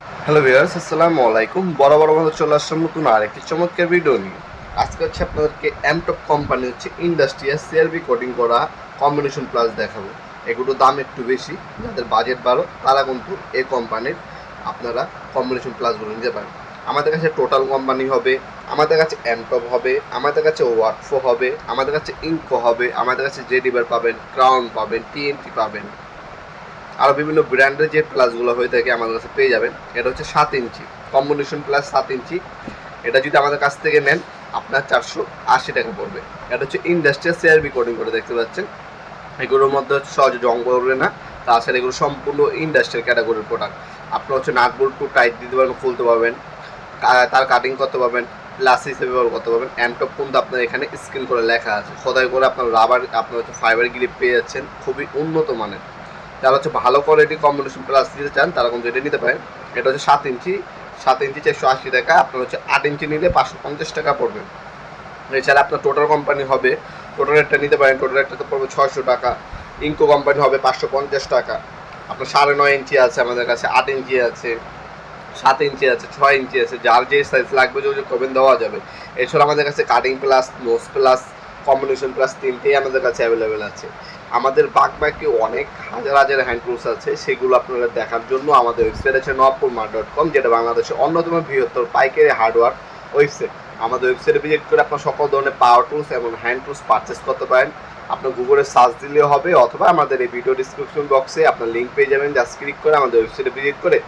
Hello viewers আসসালামু আলাইকুম বড় বড় মতো চলে আসলাম নতুন আরেকটি চমৎকার ভিডিও নিয়ে। আজকে হচ্ছে আপনাদেরকে এমটপ কোম্পানি হচ্ছে ইন্ডাস্ট্রিয়াল সিআরবি কোডিং করা কম্বিনেশন প্লাস দেখাবো। এগুলো দাম একটু বেশি, যাদের বাজেট ভালো, তারা কিন্তু এই কোম্পানির আপনারা কম্বিনেশন প্লাসগুলো নিতে পারেন। আমাদের কাছে টোটাল কোম্পানি হবে, আমাদের কাছে এমটপ হবে, আমাদের কাছে ওয়ার্কফো হবে, আমাদের কাছে ইনকো হবে, আমাদের কাছে জেডিবার পাবেন ক্রাউন পাবেন টিএনটি পাবেন। আরও বিভিন্ন ব্র্যান্ডের যে প্লাসগুলো হয়ে থাকে আমাদের কাছে পেয়ে যাবেন, এটা হচ্ছে সাত ইঞ্চি। কম্বিনেশন প্লাস সাত ইঞ্চি। এটা যদি আমাদের কাছ থেকে নেন, আপনার চারশো আশি টাকা পড়বে। এটা হচ্ছে ইন্ডাস্ট্রিয়াল সিআরবি রেকর্ডিং করে দেখতে পাচ্ছেন। এগুলোর মধ্যে হচ্ছে সহজে জং পড়বে না। তাছাড়া এগুলো সম্পূর্ণ ইন্ডাস্ট্রিয়াল ক্যাটাগরির প্রোডাক্ট আপনার হচ্ছে নাট টু টাইট দিতে পারবেন, খুলতে পারবেন। তার কাটিং করতে পারবেন প্লাস হিসেবে ব্যবহার করতে পারবেন। অ্যান্টপ কিন্তু আপনার এখানে স্ক্রিন করে লেখা আছে। খোদাই করে আপনার রাবার আপনার হচ্ছে ফাইবার গিলি পেয়ে যাচ্ছেন। খুবই উন্নত মানের। যারা হচ্ছে ভালো কোয়ালিটি কম্বিনেশন প্লাস দিতে চান, তারা কিন্তু এটা নিতে পারেন। এটা হচ্ছে সাত ইঞ্চি সাত ইঞ্চি চারশো আশি টাকা, আপনার হচ্ছে আট ইঞ্চি নিলে পাঁচশো পঞ্চাশ টাকা পড়বে। এছাড়া আপনার টোটাল কোম্পানি হবে টোটাল রেটটা নিতে পারেন টোটাল রেটটা তো পড়বে ছয়শো টাকা ইঙ্কো কোম্পানি হবে পাঁচশো পঞ্চাশ টাকা। আপনার সাড়ে নয় ইঞ্চি আছে আমাদের কাছে, আট ইঞ্চি আছে, সাত ইঞ্চি আছে, ছয় ইঞ্চি আছে, যার যে সাইজ লাগবে যে করবেন, দেওয়া যাবে। এছাড়া আমাদের কাছে cutting plus nose plus combination plus তিনটেই আমাদের কাছে অ্যাভেলেবেল আছে। আমাদের বাক বাকি অনেক হাজার হাজার হ্যান্ড টুলস আছে, সেগুলো আপনারা দেখার জন্য আমাদের ওয়েবসাইট আছে নবপুরমা ডট কম যেটা বাংলাদেশের অন্যতম বৃহত্তর পাইকারি হার্ডওয়্যার ওয়েবসাইট আমাদের ওয়েবসাইটে ভিজিট করে আপনার সকল ধরনের পাওয়ার টুলস এবং হ্যান্ড টুলস পারচেস করতে পারেন। আপনার গুগলে সার্চ দিলেও হবে, অথবা আমাদের এই ভিডিও ডিসক্রিপশন বক্সে আপনার লিঙ্ক পেয়ে যাবেন। জাস্ট ক্লিক করে আমাদের ওয়েবসাইটে ভিজিট করে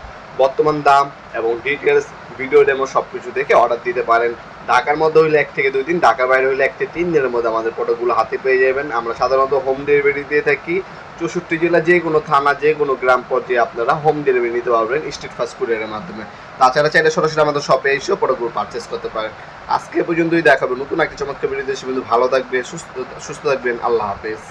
বর্তমান দাম এবং ডিটেলস ভিডিও ডেমো সব কিছু দেখে অর্ডার দিতে পারেন। ঢাকার মধ্যে হইলে এক থেকে দুই দিন, ঢাকার বাইরে হইলে এক থেকে তিন দিনের মধ্যে আমাদের প্রোডাক্টগুলো হাতে পেয়ে যাবেন। আমরা সাধারণত হোম ডেলিভারি দিয়ে থাকি। চৌষট্টি জেলা যে কোনো থানা, যে কোনো গ্রাম পর্যায়ে আপনারা হোম ডেলিভারি নিতে পারবেন স্ট্রিট ফাস্ট কুরিয়ারের মাধ্যমে। তাছাড়া চাইলে সরাসরি আমাদের শপে এসেও প্রোডাক্টগুলো পারচেস করতে পারেন। আজকে পর্যন্তই দেখাবো নতুন একটা চমৎকার ভিডিও দেশে কিন্তু ভালো থাকবে সুস্থ সুস্থ থাকবেন। আল্লাহ হাফেজ।